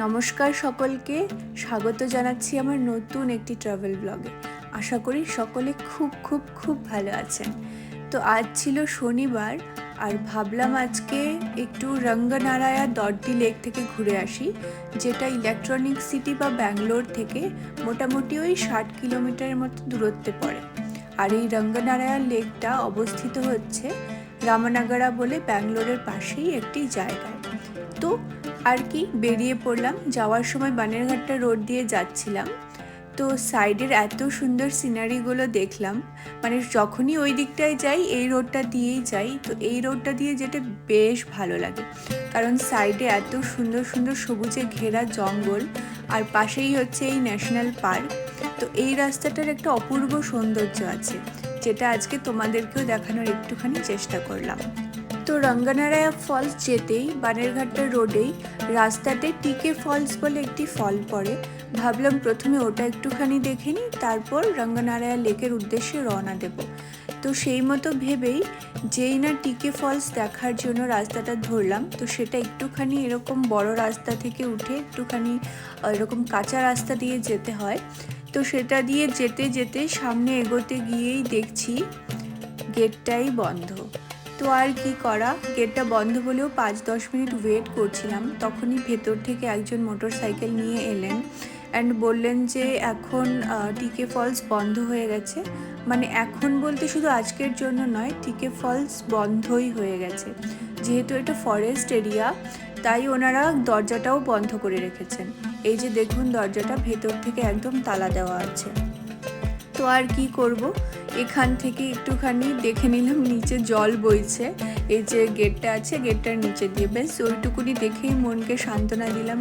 নমস্কার সকলকে। স্বাগত জানাচ্ছি আমার নতুন একটি ট্রাভেল ব্লগে আশা করি সকলে খুব খুব খুব ভালো আছেন। তো আজ ছিল শনিবার, আর ভাবলাম আজকে একটু রঙ্গনারায়া দর্দি লেক থেকে ঘুরে আসি, যেটা ইলেকট্রনিক সিটি বা ব্যাঙ্গালোর থেকে মোটামুটি ওই ষাট কিলোমিটারের মতো দূরত্বে পড়ে। আর এই রঙ্গনারায়া লেকটা অবস্থিত হচ্ছে রামনাগারা বলে ব্যাঙ্গালোরের পাশেই একটি জায়গায়। তো আর কি, বেরিয়ে পড়লাম। যাওয়ার সময় বানেরঘাটটা রোড দিয়ে যাচ্ছিলাম। তো সাইডের এত সুন্দর সিনারিগুলো দেখলাম। মানে যখনই ওই দিকটায় যাই, এই রোডটা দিয়েই যাই। তো এই রোডটা দিয়ে যেতে বেশ ভালো লাগে। কারণ সাইডে এত সুন্দর সুন্দর সবুজে ঘেরা জঙ্গল আর পাশেই হচ্ছে এই ন্যাশনাল পার্ক। তো এই রাস্তাটার একটা অপূর্ব সৌন্দর্য আছে, যেটা আজকে তোমাদেরকেও দেখানোর একটুখানি চেষ্টা করলাম। তো রঙ্গনারায়া ফলস যেতেই, বানেরঘাটটা রোডেই, রাস্তাতে টিকে ফলস বলে একটি ফল পড়ে। ভাবলাম প্রথমে ওটা একটুখানি দেখে নিই, তারপর রঙ্গনারায়া লেকের উদ্দেশ্যে রওনা দেব। তো সেই মতো ভেবেই যেই না টিকে ফলস দেখার জন্য রাস্তাটা ধরলাম, তো সেটা একটুখানি এরকম বড় রাস্তা থেকে উঠে একটুখানি এরকম কাঁচা রাস্তা দিয়ে যেতে হয়। তো সেটা দিয়ে যেতে যেতে সামনে এগোতে গিয়েই দেখছি গেটটাই বন্ধ। তো আর কি করা? গেটটা বন্ধ বলেও পাঁচ দশ মিনিট ওয়েট করছিলাম। তখনই ভেতর থেকে একজন মোটর সাইকেল নিয়ে এলেন অ্যান্ড বললেন যে, এখন টিকে ফলস বন্ধ হয়ে গেছে। মানে এখন বলতে শুধু আজকের জন্য নয় টিকে ফলস বন্ধই হয়ে গেছে। যেহেতু এটা ফরেস্ট এরিয়া তাই ওনারা দরজাটাও বন্ধ করে রেখেছেন। এই যে দেখুন, দরজাটা ভেতর থেকে একদম তালা দেওয়া আছে। তো আর কি করব? এখান থেকে একটুখানি দেখে নিলাম, নিচে জল বইছে। এই যে গেটটা আছে, গেটটার নিচে দিয়ে বেশ ওইটুকুনি দেখেই মনকে সান্ত্বনা দিলাম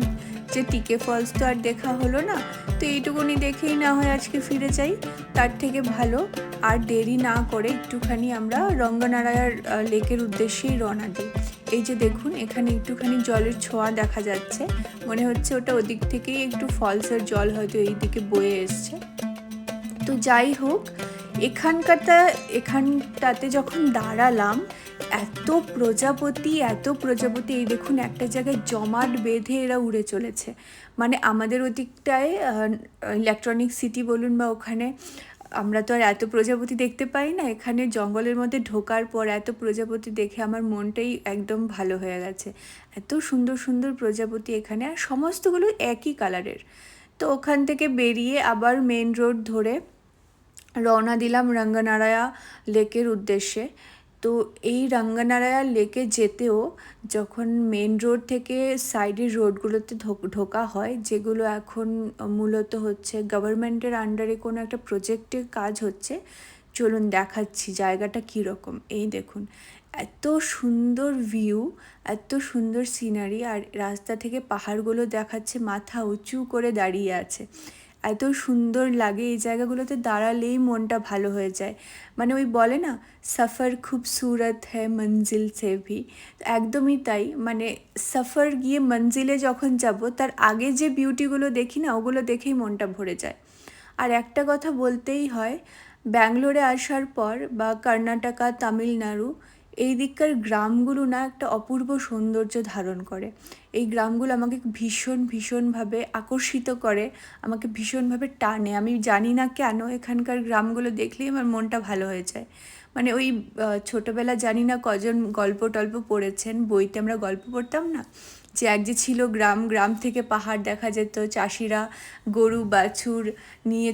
যে টিকে ফলস তো আর দেখা হলো না। তো এইটুকুনি দেখেই না হয় আজকে ফিরে যাই। তার থেকে ভালো, আর দেরি না করে একটুখানি আমরা রঙ্গনারায়ার লেকের উদ্দেশ্যেই রওনা দিই। এই যে দেখুন, এখানে একটুখানি জলের ছোঁয়া দেখা যাচ্ছে। মনে হচ্ছে ওটা ওদিক থেকেই একটু ফলসের জল হয়তো এই দিকে বয়ে এসছে। তো যাই হোক এখানকারটা, এখানটাতে যখন দাঁড়ালাম, এত প্রজাপতি এত প্রজাপতি, এই দেখুন একটা জায়গায় জমাট বেঁধে এরা উড়ে চলেছে। মানে আমাদের ওদিকটায় ইলেকট্রনিক সিটি বলুন বা ওখানে, আমরা তো আর এত প্রজাপতি দেখতে পাই না। এখানে জঙ্গলের মধ্যে ঢোকার পর এত প্রজাপতি দেখে আমার মনটাই একদম ভালো হয়ে গেছে। এত সুন্দর সুন্দর প্রজাপতি এখানে, আর সমস্তগুলো একই কালারের তো ওখান থেকে বেরিয়ে আবার মেন রোড ধরে রওনা দিলাম রঙ্গনারায়া লেকের উদ্দেশ্যে। তো এই রঙ্গনারায়া লেকে যেতেও যখন মেন রোড থেকে সাইডের রোডগুলোতে ঢোকা হয়, যেগুলো এখন মূলত হচ্ছে গভর্নমেন্টের আন্ডারে কোনো একটা প্রজেক্টের কাজ হচ্ছে, চলুন দেখাচ্ছি জায়গাটা কীরকম। এই দেখুন, এত সুন্দর ভিউ এত সুন্দর সিনারি আর রাস্তা থেকে পাহাড়গুলো দেখাচ্ছে, মাথা উঁচু করে দাঁড়িয়ে আছে। এত সুন্দর লাগে এই জায়গাগুলোতে দাঁড়ালেই মনটা ভালো হয়ে যায়। মানে ওই বলে না, সফর খুবসুরত হ্যাঁ মঞ্জিল সে ভি। একদমই তাই। মানে সফর গিয়ে মঞ্জিলে যখন যাব, তার আগে যে বিউটিগুলো দেখি না, ওগুলো দেখেই মনটা ভরে যায়। আর একটা কথা বলতেই হয়, ব্যাঙ্গালোরে আসার পর বা কর্ণাটকা, তামিলনাড়ু এই দিককার গ্রামগুলো না একটা অপূর্ব সৌন্দর্য ধারণ করে। এই গ্রামগুলো আমাকে ভীষণ, ভীষণভাবে আকর্ষিত করে, আমাকে ভীষণভাবে টানে। আমি জানি না কেন এখানকার গ্রামগুলো দেখলেই আমার মনটা ভালো হয়ে যায়। মানে ওই ছোটোবেলা জানি না কজন গল্প টল্প পড়েছেন, বইতে আমরা গল্প পড়তাম না? যে এক যে ছিল গ্রাম গ্রাম থেকে পাহাড় দেখা যেত, চাষিরা গরু, বাছুর নিয়ে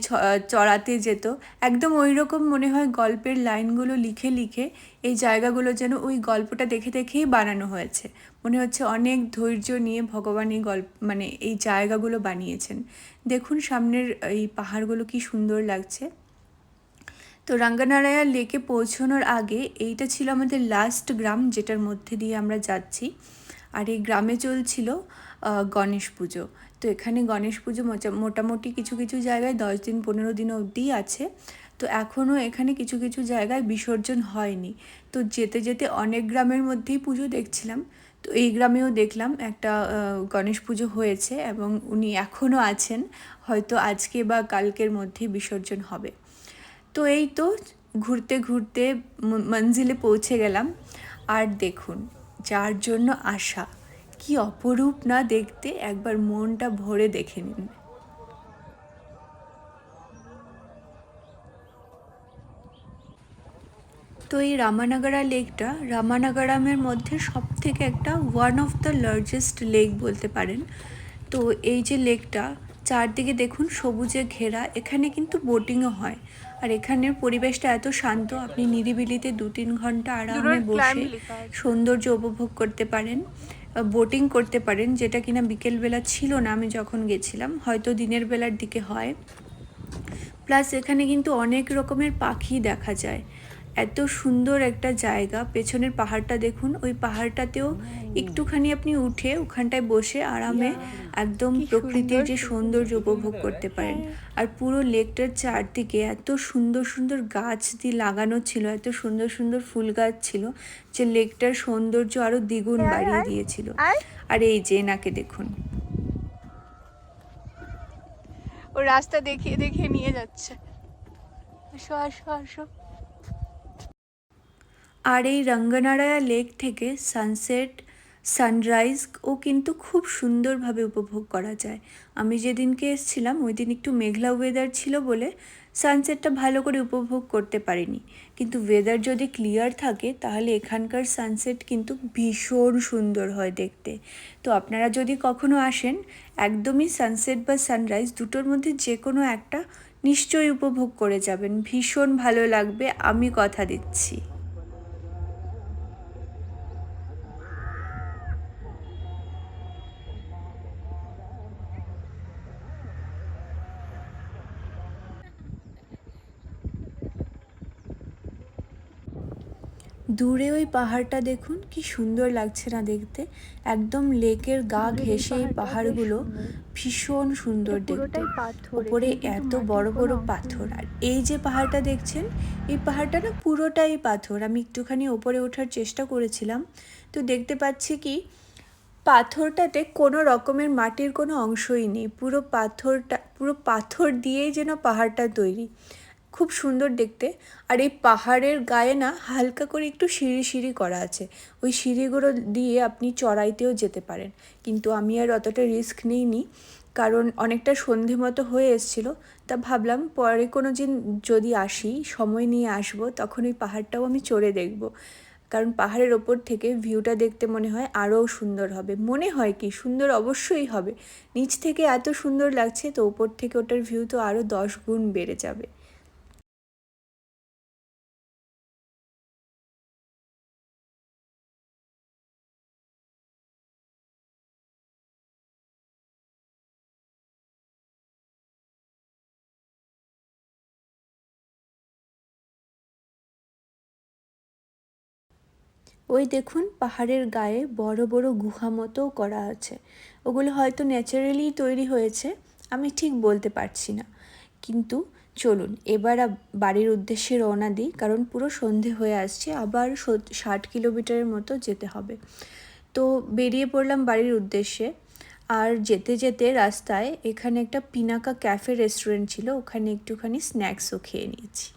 চড়াতে যেত। একদম ওই রকম মনে হয় গল্পের লাইনগুলো লিখে লিখে এই জায়গাগুলো যেন ওই গল্পটা দেখে, দেখেই বানানো হয়েছে। মনে হচ্ছে অনেক ধৈর্য নিয়ে ভগবান এই গল্প মানে এই জায়গাগুলো বানিয়েছেন। দেখুন সামনের এই পাহাড়গুলো কি সুন্দর লাগছে। তো রঙ্গনারায়া লেকে পৌঁছানোর আগে এইটা ছিল আমাদের লাস্ট গ্রাম যেটার মধ্যে দিয়ে আমরা যাচ্ছি। আর এই গ্রামে চলছিল গণেশ পুজো। তো এখানে গণেশ পুজো মোটামুটি কিছু কিছু জায়গায় দশ দিন, পনেরো দিন অবধি আছে। তো এখনও এখানে কিছু কিছু জায়গায় বিসর্জন হয়নি। তো যেতে যেতে অনেক গ্রামের মধ্যেই পুজো দেখছিলাম। তো এই গ্রামেও দেখলাম একটা গণেশ পুজো হয়েছে এবং উনি এখনও আছেন। হয়তো আজকে বা কালকের মধ্যে বিসর্জন হবে। তো এই তো ঘুরতে ঘুরতে মঞ্জিলে পৌঁছে গেলাম। আর দেখুন যার জন্য আশা। কি অপরূপ না দেখতে একবার মনটা ভরে দেখে নিন। তো এই রামানাগারা লেকটা রামানাগারামের মধ্যে সব থেকে একটা one of the largest lake বলতে পারেন। তো এই যে লেকটা চারদিকে দেখুন সবুজে ঘেরা এখানে কিন্তু বোটিংও হয়। আর এখানের পরিবেশটা এত শান্ত আপনি নিরিবিলিতে দু তিন ঘণ্টা আরামে বসে সৌন্দর্য উপভোগ করতে পারেন বোটিং করতে পারেন যেটা কিনা বিকেলবেলা ছিল না আমি যখন গেছিলাম হয়তো দিনের বেলার দিকে হয়। প্লাস এখানে কিন্তু অনেক রকমের পাখি দেখা যায়। এত সুন্দর একটা জায়গা। পেছনের পাহাড়টা দেখুন ওই পাহাড়টাতেও একটুখানি আপনি উঠে ওখানটায় বসে আরামে একদম প্রকৃতির যে সৌন্দর্য উপভোগ করতে পারেন। আর পুরো লেকটার চারদিকে এত সুন্দর সুন্দর গাছ দিয়ে লাগানো ছিল এত সুন্দর সুন্দর ফুল গাছ ছিল যে লেকটার সৌন্দর্য আরও দ্বিগুণ বাড়িয়ে দিয়েছিল। আর এই যে নাকে দেখুন। ও রাস্তা দেখিয়ে দেখিয়ে নিয়ে যাচ্ছে। আসো আসো আসো। আর এই রঙ্গনারায়া লেক থেকে সানসেট, সানরাইজ ও কিন্তু খুব সুন্দরভাবে উপভোগ করা যায়। আমি যেদিনকে এসেছিলাম, ওই দিন একটু মেঘলা ওয়েদার ছিল বলে সানসেটটা ভালো করে উপভোগ করতে পারিনি। কিন্তু ওয়েদার যদি ক্লিয়ার থাকে, তাহলে এখানকার সানসেট কিন্তু ভীষণ সুন্দর হয় দেখতে। তো আপনারা যদি কখনো আসেন, একদমই সানসেট বা সানরাইজ দুটোর মধ্যে যে কোনো একটা নিশ্চয়ই উপভোগ করে যাবেন। ভীষণ ভালো লাগবে, আমি কথা দিচ্ছি। দূরে ওই পাহাড়টা দেখুন কি সুন্দর লাগছে না দেখতে। একদম লেকের গা ঘেঁষে এই পাহাড়গুলো ভীষণ সুন্দর দেখতে। উপরে এত বড় বড় পাথর। আর এই যে পাহাড়টা দেখছেন এই পাহাড়টা না পুরোটাই পাথর। আমি একটুখানি ওপরে ওঠার চেষ্টা করেছিলাম। তো দেখতে পাচ্ছি কি পাথরটাতে কোনো রকমের মাটির কোনো অংশই নেই। পুরো পাথরটা পুরো পাথর দিয়েই যেন পাহাড়টা তৈরি। খুব সুন্দর দেখতে। আর এই পাহাড়ের গায়ে না হালকা করে একটু সিঁড়ি সিঁড়ি করা আছে। ওই সিঁড়িগুলো দিয়ে আপনি চড়াইতেও যেতে পারেন। কিন্তু আমি আর অতটা রিস্ক নিইনি। কারণ অনেকটা সন্ধে মতো হয়ে এসেছিল। তা ভাবলাম পরে কোনো দিন যদি আসি, সময় নিয়ে আসব, তখন ওই পাহাড়টাও আমি চড়ে দেখব। কারণ পাহাড়ের ওপর থেকে ভিউটা দেখতে মনে হয় আরও সুন্দর হবে। মনে হয় কি? সুন্দর অবশ্যই হবে। নিচ থেকে এত সুন্দর লাগছে, তো ওপর থেকে ওটার ভিউ তো আরও দশ গুণ বেড়ে যাবে। ওই দেখুন, পাহাড়ের গায়ে বড় বড় গুহা মতোও করা আছে। ওগুলো হয়তো ন্যাচারালি তৈরি হয়েছে, আমি ঠিক বলতে পারছি না। কিন্তু চলুন, এবার বাড়ির উদ্দেশ্যে রওনা দিই, কারণ পুরো সন্ধে হয়ে আসছে, আবার ষাট কিলোমিটারের মতো যেতে হবে। তো বেরিয়ে পড়লাম বাড়ির উদ্দেশ্যে, আর যেতে যেতে রাস্তায় এখানে একটা পিনাকা ক্যাফে রেস্টুরেন্ট ছিল, ওখানে একটুখানি স্ন্যাক্সও খেয়ে নিয়েছি।